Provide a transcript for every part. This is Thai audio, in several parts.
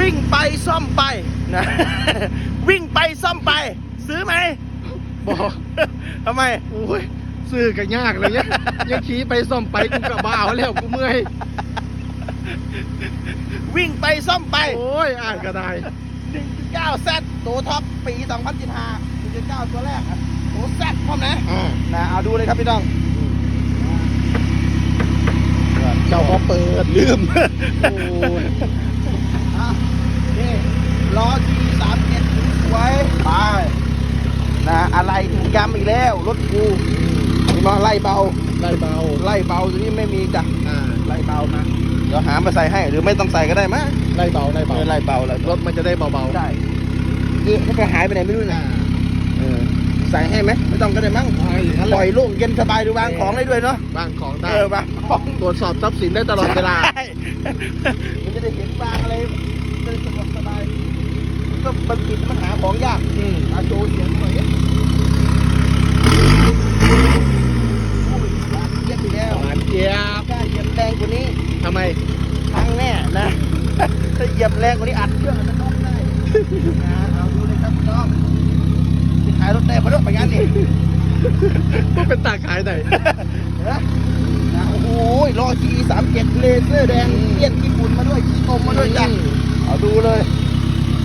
วิ่งไปซ่อมไปนะวิ่งไปซ่อมไป ซื้อไหมบอกทำไมโอ้ยซื้อกันยากเลยเนี่ยยังขี่ไปซ่อมไปกูกระบ้าแล้วกูเมื่อยวิ่งไปซ่อมไป โอ้ยอ่านก็ได้1.9 Z ตัวท็อปปี 2015 1.9 ตัวแรกอะตัวแซดพร้อมนะอ่านะเอาดูเลยครับพี่น้องเจ้าก็เปิดลืม โอ้ย อะนี่ล้อทีสามเจ็ดสวยไปนะอะไรถูกย้ำอีกแล้ว รถกูนี่มาไล่เบาได้เบา ไล่เบาตัวนี้ไม่มีจ้ะอ่าไล่เบานะเดี๋ยวหามาใส่ให้ หรือไม่ต้องใส่ก็ได้มั้ยได้เบาได้เอเบาอไล่เบาแล้วรถมันจะได้เบาๆได้คือมันก็หายไปไหนไม่รู้อ่านะเออใส่ให้ไหมไม่ต้องก็ได้มั้งเอาอย่างนั้นปเลล่อยยโล่งเย็นสบายดูวางของได้ด้วยเนาะวางของเอได้อวางของตรวจสอบทรัพย์สินได้ตลอดเวลาใช่มันจะได้เห็นวางอะไรจะได้สะดวกสบายก็มันปิดมันหาของยากอืมอาโจเสียงหน่อยดิโอ้ยหวานเยี่ยมไปแล้ว หวานเจี๊ยบ ถ้าเหยียบแรงกว่า นี้ทำไมพังแน่นะ ถ้าเหยียบแรงกว่านี้อัดเครื่องอาจจะน็อกได้นะเอาดูเลยครับพี่น้องที่ขายรถได้เพราะรถไปงั้นนี่ก็เป็นตาขายไหนนะนะโอ้โหรอทีสามเจ็ดเลเซอร์แดงเลี่ยนญี่ปุ่นมาด้วยญี่ปุ่นมาด้วยจ้ะเอาดูเลย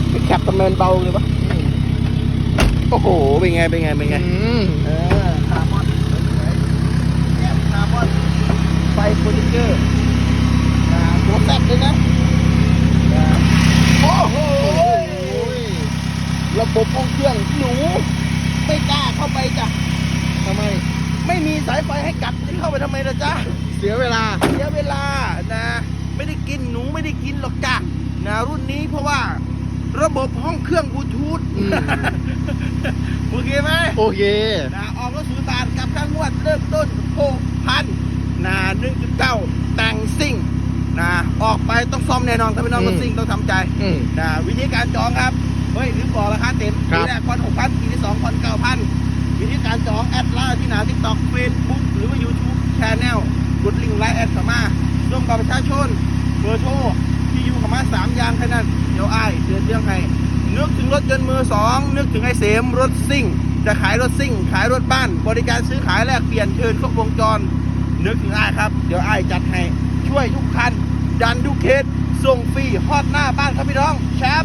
เป็นแคปตะเมนเบาเลยวะโอ้โห เป็นไง เป็นไง เป็นไงอืมเออคาร์บอนแก้มคาร์บอนไฟโพลิเจอร์อ่า ตัวแซดเลยนะอ่าโอ้โห ระบบห้องเครื่องหนูไม่กล้าเข้าไปจ้ะ ทำไม ไม่มีสายไฟให้กัดจะเข้าไปทำไมล่ะจ๊ะ เสียเวลา เสียเวลานะ ไม่ได้กินหนูไม่ได้กินหรอกจ้ะนะรุ่นนี้เพราะว่าระบบห้องเครื่องบลูทูธอืมโอเคไหมโอเคนะออกรถศูนย์บาทกับค่างวดเริ่มต้น 6,000นะ1.9 แต่งซิ่ง นะออกไปต้องซ่อมแน่นอนถ้าไม่น้องรถซิ่งต้องทำใจอืมนะวิธีการจองครับเฮ้ยลืมบอกราคาเต็มครัปีบแรกพันหกพันปีที่สองพันเก้าพันวิธีการจองแอดไลน์ที่ไหนทิกตอกเฟซบุ๊กหรือว่ายูทูบชาแนลกดลิงก์ไลน์แอดเข้ามาส่งบัตรประชาชนเบอร์โทรที่อยู่เข้ามาสามอย่างแค่นั้นเดี๋ยวอ้ายเดือนเรื่องให้นึกถึงรถยนต์มือสองนึกถึงไอ้เสมรถซิ่ง จะขายรถซิ่ง ขายรถบ้าน บริการซื้อขายแลกเปลี่ยนเชิญครบวงจร นึกถึงอ้ายครับ เดี๋ยวไอ้จัดให้ช่วยทุกคันดันทุกเคสส่งฟรีฮอดหน้าบ้านครับพี่น้องแชร์